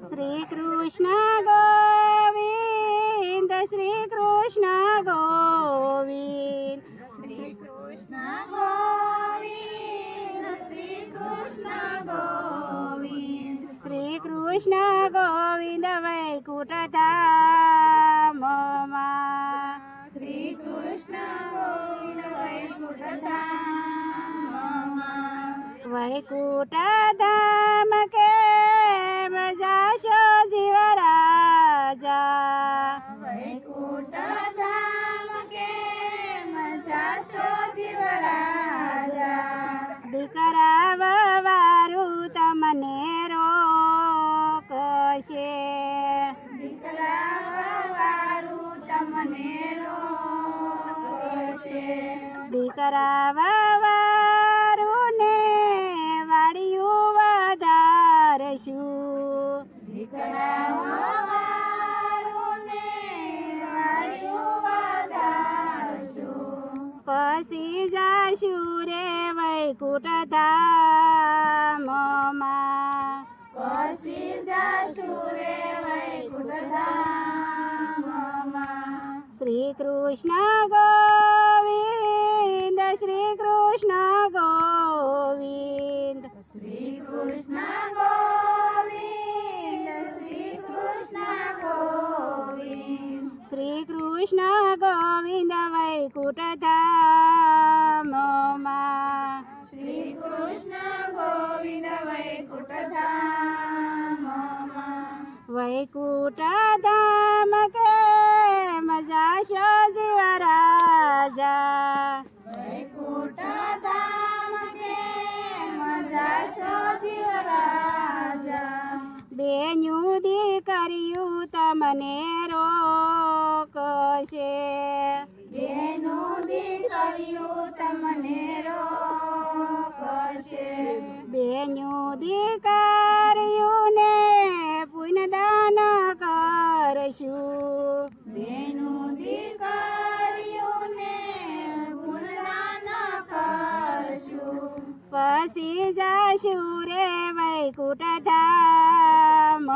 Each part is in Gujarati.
શ્રી કૃષ્ણ ગોવિંદ શ્રી કૃષ્ણ ગોવિંદ શ્રી કૃષ્ણ ગોવિંદ વૈકુંઠ ધામમાં શ્રી કૃષ્ણ રોકશે દીકરા વારું તમને રોકશે. દીકરા વારું ને વાડિયું વધારશું. દીકરા વારું ને વાડિયું વધારશું. પછી જાશું રે વૈકુંઠ ધામમાં શ્રી કૃષ્ણ ગોવિંદ શ્રી કૃષ્ણ ગોવિંદ શ્રી કૃષ્ણ ગોવિંદ શ્રી કૃષ્ણ ગોવિંદ શ્રી કૃષ્ણ કે મજાશો રાજા. વૈકુંઠ ધામ કે મજાશો જીવ રાજા. બેન્યું દીકરીયું તમને રોકશે. બેનું દીકરીયું તમને રોકશે. બેન્યું જાશું વૈકુટ ધામમાં.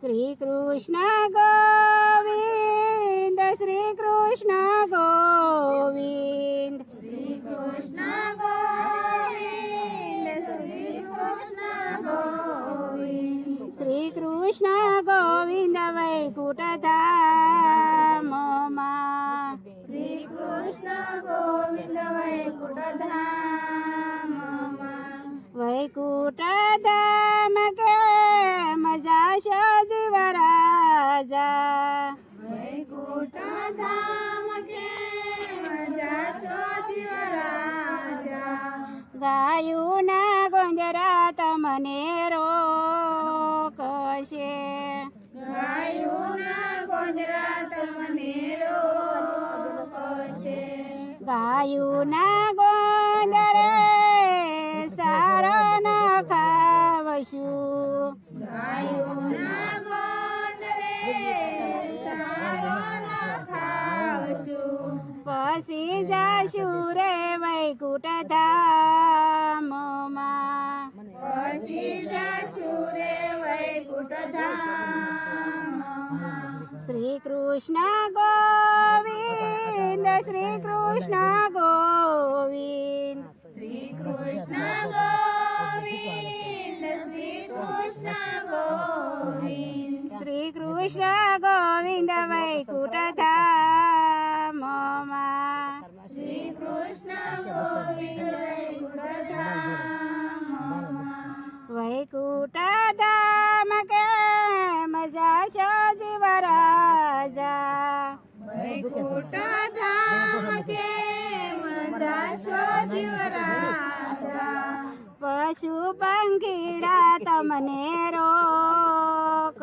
શ્રી કૃષ્ણ ગોવિંદ, શ્રી કૃષ્ણ ગોવિંદ. શ્રી કૃષ્ણ ગોવિંદ શ્રી કૃષ્ણ ગોવિંદ શ્રી કૃષ્ણ ગોવિંદ વૈકુટ ધામમાં વૈકુંઠ ધામ કે મજાશો જીવ રાજા વૈકુંઠ ધામ કે મજાશો જીવ રાજા ગાયું ના ગોંજરા તમને રોકશે. ગાયું ના ગોંજરા તમને રોકશે. ગાયું ના રે વૈકુટ ધામમાં પછી જાશું રે ગોવિંદ, શ્રી ગોવિંદ શ્રી ગોવિંદ. શ્રી ગોવિંદ શ્રી ગોવિંદ, વૈકુંઠ મજાશો જીવ રાજા વૈકુંઠ ધામ કે જીવ રાજા પશુ પંખીડા તમને રોકશે.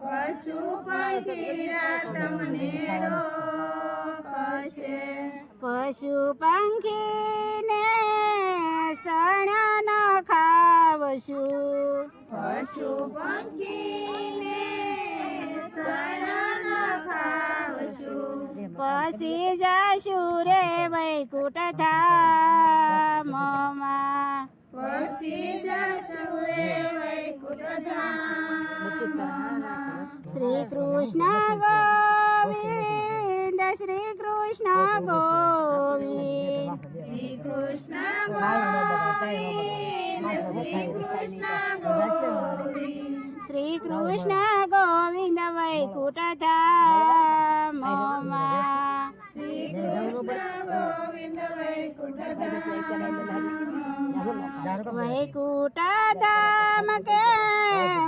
પશુ પંખીડા તમને રોકશે. પશુ પંખીને આવશું પશુ પંખીને પછી જાશું રે વૈકુંઠ ધામમાં પછી જશું રે વૈકુટ ધામ શ્રી કૃષ્ણ ગોવિંદ શ્રી કૃષ્ણ ગોવિંદ શ્રી કૃષ્ણ શ્રી કૃષ્ણ ગોવિંદ વૈકુંઠ ધામમાં ગોવિંદ વૈકુંઠ ધામ. વૈકુટ ધામ કે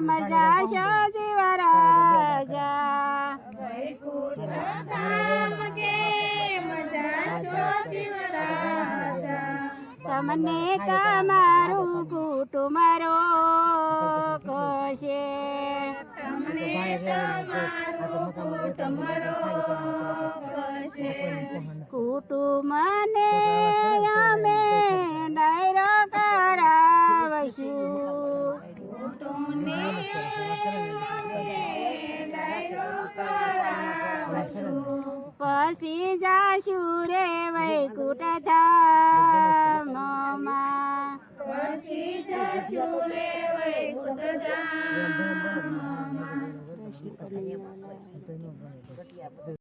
મજા તમને તમારું કુટુંબ રોકશે તમને તમારું કુટુંબ રોકશે કુટુંબને અમે ડાયરો કરાવશું. કુટુંબને પછી જાશું રે વૈકુટ ધામમાં રે વૈકુંઠ ધામ.